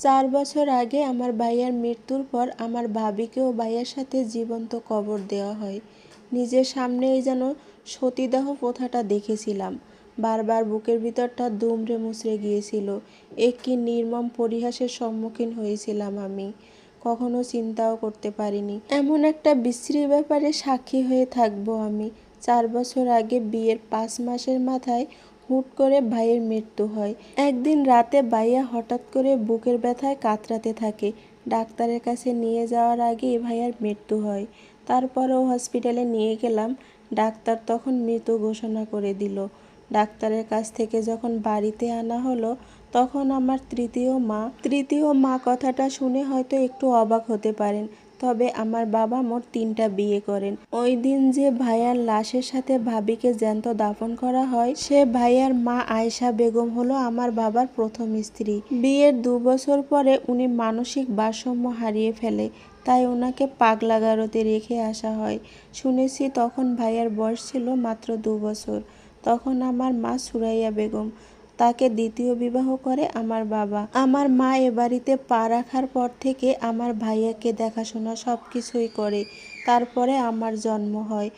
চার বছর আগে আমার ভাইয়ার মৃত্যুর পর আমার ভাবিকেও ভাইয়ার সাথে জীবন্ত কবর দেওয়া হয়। নিজের সামনেই যেন সতীদাহ প্রথাটা দেখেছিলাম। বারবার বুকের ভিতরটা দুমড়ে মুচড়ে গিয়েছিল। এ কি নির্মম পরিহাসের সম্মুখীন হয়েছিলাম আমি। কখনো চিন্তাও করতে পারিনি। এমন একটা বিশ্রী ব্যাপারে সাক্ষী হয়ে থাকব আমি। চার বছর আগে বিয়ের পাঁচ মাসের মাথায় হুট করে ভাইয়ের মৃত্যু হয়। একদিন রাতে ভাইয়া হঠাৎ করে বুকের ব্যথায় কাতরাতে থাকে। ডাক্তারের কাছে নিয়ে যাওয়ার আগে ভাইয়ার মৃত্যু হয়। তারপরেও হসপিটালে নিয়ে গেলাম। ডাক্তার তখন মৃত ঘোষণা করে দিল। ডাক্তারের কাছ থেকে যখন বাড়িতে আনা হলো, তখন আমার তৃতীয় মা তৃতীয় মা কথাটা শুনে হয়তো একটু অবাক হতে পারেন। তবে আমার বাবা মোট তিনটা বিয়ে করেন। ওই দিন যে ভাইয়ার লাশের সাথে ভাবিকে জ্যান্ত দাফন করা হয়, সে ভাইয়ার মা আয়েশা বেগম হলো আমার বাবার প্রথম স্ত্রী। বিয়ের দু বছর পরে উনি মানসিক ভারসাম্য হারিয়ে ফেলে, তাই ওনাকে পাগলা গারোতে রেখে আসা হয়। শুনেছি তখন ভাইয়ার বয়স ছিল মাত্র দু বছর। তখন আমার মা সুরাইয়া বেগম। তাকে দ্বিতীয় বিবাহ করে আমার বাবা। আমার মা এ বাড়িতে পা রাখার পর থেকে আমার ভাইয়াকে দেখাশোনা সব কিছুই করে। তারপরে আমার জন্ম হয়।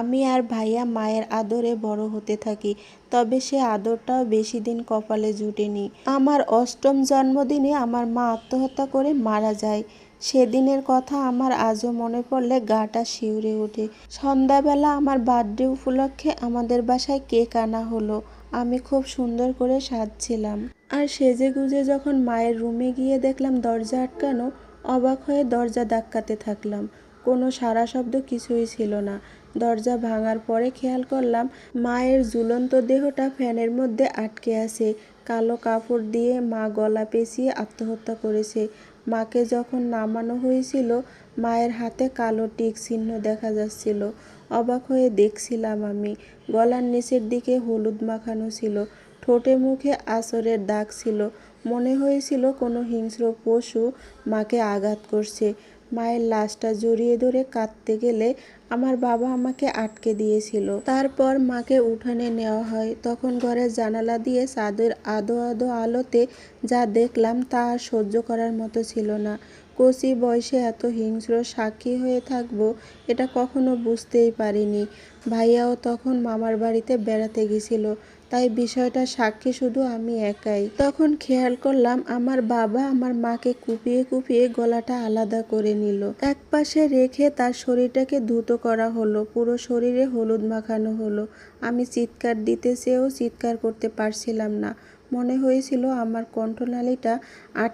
আমি আর ভাইয়া মায়ের আদরে বড় হতে থাকি, তবে সে আদরটাও বেশি দিন কপালে জুটেনি। আমার অষ্টম জন্মদিনে আমার মা আত্মহত্যা করে মারা যায়। সেদিনের কথা আমার আজও মনে পড়লে গাটা শিউরে ওঠে। সন্ধ্যাবেলা আমার বার্থডে উপলক্ষে আমাদের বাসায় কেক আনা হলো। আমি খুব সুন্দর করে সাজছিলাম। আর সেজে গুজে যখন মায়ের রুমে গিয়ে দেখলাম দরজা আটকানো, অবাক হয়ে দরজা ধাক্কাতে থাকলাম। কোনো সারা শব্দ কিছুই ছিল না। দরজা ভাঙার পরে খেয়াল করলাম, মায়ের ঝুলন্ত দেহটা ফ্যানের মধ্যে আটকে আছে। কালো কাপড় দিয়ে মা গলা পেঁচিয়ে আত্মহত্যা করেছে। মাকে যখন নামানো হয়েছিল, মায়ের হাতে কালো টিক চিহ্ন দেখা যাচ্ছিল। অবাক হয়ে দেখছিলাম আমি। গলার নিচের দিকে হলুদ মাখানো ছিল, ঠোঁটে মুখে আসরের দাগ ছিল। মনে হয়েছিল কোনো হিংস্র পশু মাকে আঘাত করছে। মায়ের লাশটা জড়িয়ে ধরে কাঁদতে গেলে আমার বাবা আমাকে আটকে দিয়েছিল। তারপর মাকে উঠানে নেওয়া হয়। তখন ঘরের জানালা দিয়ে চাঁদের আদো আদো আলোতে যা দেখলাম তা আর সহ্য করার মতো ছিল না। কচি বয়সে এত হিংস্র সাক্ষী হয়ে থাকব, এটা কখনো বুঝতেই পারিনি। ভাইয়াও তখন মামার বাড়িতে বেড়াতে গেছিল, তাই বিষয়টা সাক্ষী শুধু আমি একাই। তখন খেয়াল করলাম আমার বাবা আমার মাকে কুপিয়ে কুপিয়ে গলাটা আলাদা করে নিল। এক পাশে রেখে তার শরীরটাকে ধুতো করা হলো, পুরো শরীরে হলুদ মাখানো হলো। আমি চিৎকার দিতে চেয়েও চিৎকার করতে পারছিলাম না। মনে হয়েছিল আমার কণ্ঠনালীটা আট